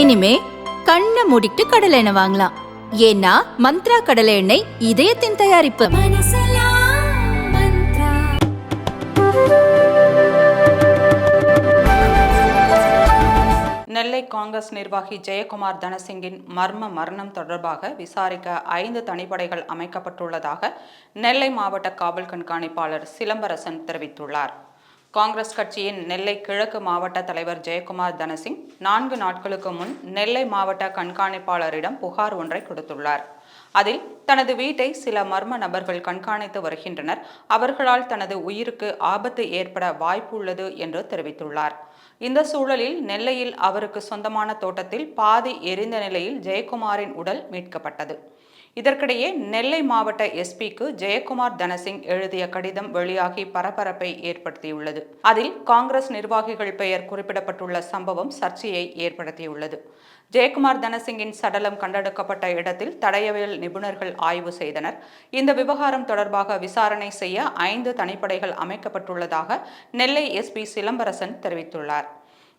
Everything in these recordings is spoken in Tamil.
இனிமே கண்ணை மூடிட்டு கடலை எண்ணெய் வாங்கலாம். ஏன்னா மந்த்ரா கடலை எண்ணெய் இதயத்தின் தயாரிப்பு. நெல்லை காங்கிரஸ் நிர்வாகி ஜெயக்குமார் தனசிங்கின் மர்ம மரணம் தொடர்பாக விசாரிக்க ஐந்து தனிப்படைகள் அமைக்கப்பட்டுள்ளதாக நெல்லை மாவட்ட காவல் கண்காணிப்பாளர் சிலம்பரசன் தெரிவித்துள்ளார். காங்கிரஸ் கட்சியின் நெல்லை கிழக்கு மாவட்ட தலைவர் ஜெயக்குமார் தனசிங் நான்கு நாட்களுக்கு முன் நெல்லை மாவட்ட கண்காணிப்பாளரிடம் புகார் ஒன்றை கொடுத்துள்ளார். அதில் தனது வீட்டை சில மர்ம நபர்கள் கண்காணித்து வருகின்றனர். அவர்களால் தனது உயிருக்கு ஆபத்து ஏற்பட வாய்ப்புள்ளது என்று தெரிவித்துள்ளார். இந்த சூழலில் நெல்லையில் அவருக்கு சொந்தமான தோட்டத்தில் பாதி எரிந்த நிலையில் ஜெயக்குமாரின் உடல் மீட்கப்பட்டது. இதற்கிடையே நெல்லை மாவட்ட எஸ்பிக்கு ஜெயக்குமார் தனசிங் எழுதிய கடிதம் வெளியாகி பரபரப்பை ஏற்படுத்தியுள்ளது. அதில் காங்கிரஸ் நிர்வாகிகள் பெயர் குறிப்பிடப்பட்டுள்ள சம்பவம் சர்ச்சையை ஏற்படுத்தியுள்ளது. ஜெயக்குமார் தனசிங்கின் சடலம் கண்டெடுக்கப்பட்ட இடத்தில் தடயவியல் நிபுணர்கள் ஆய்வு செய்தனர். இந்த விவகாரம் தொடர்பாக விசாரணை செய்ய ஐந்து தனிப்படைகள் அமைக்கப்பட்டுள்ளதாக நெல்லை எஸ்பி சிலம்பரசன் தெரிவித்துள்ளார்.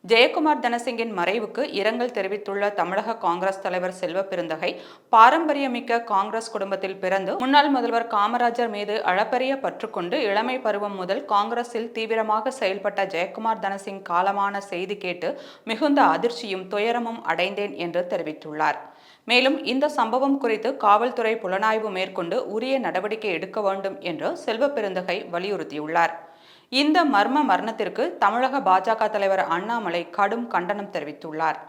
ஜெயக்குமார் தனசிங்கின் மறைவுக்கு இரங்கல் தெரிவித்துள்ள தமிழக காங்கிரஸ் தலைவர் செல்வ பெருந்தகை பாரம்பரியமிக்க காங்கிரஸ் குடும்பத்தில் பிறந்து முன்னாள் முதல்வர் காமராஜர் மீது அளப்பரிய பற்றுக்கொண்டு இளமை பருவம் முதல் காங்கிரஸில் தீவிரமாக செயல்பட்ட ஜெயக்குமார் தனசிங் காலமான செய்தி கேட்டு மிகுந்த அதிர்ச்சியும் துயரமும் அடைந்தேன் என்று தெரிவித்துள்ளார். மேலும் இந்த சம்பவம் குறித்து காவல்துறை புலனாய்வு மேற்கொண்டு உரிய நடவடிக்கை எடுக்க வேண்டும் என்று செல்வ பெருந்தகை வலியுறுத்தியுள்ளார். இந்த மர்ம மரணத்திற்கு தமிழக பாஜக தலைவர் அண்ணாமலை கடும் கண்டனம் தெரிவித்துள்ளார்.